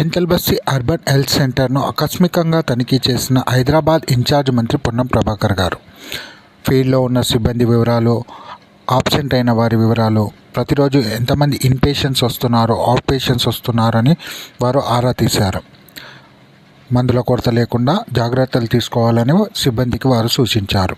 చింతల్బస్సి urban health సెంటర్ను ఆకస్మికంగా తనిఖీ చేసిన హైదరాబాద్ ఇన్ఛార్జ్ మంత్రి పొన్నం ప్రభాకర్ గారు. ఫీల్డ్లో ఉన్న సిబ్బంది వివరాలు ఆబ్సెంట్ అయిన వారి వివరాలు ప్రతిరోజు ఎంతమంది ఇన్ పేషెంట్స్ వస్తున్నారో అవుట్ పేషెంట్స్ వస్తున్నారని వారు ఆరా తీశారు. మందుల కొరత లేకుండా జాగ్రత్తలు తీసుకోవాలని సిబ్బందికి వారు సూచించారు.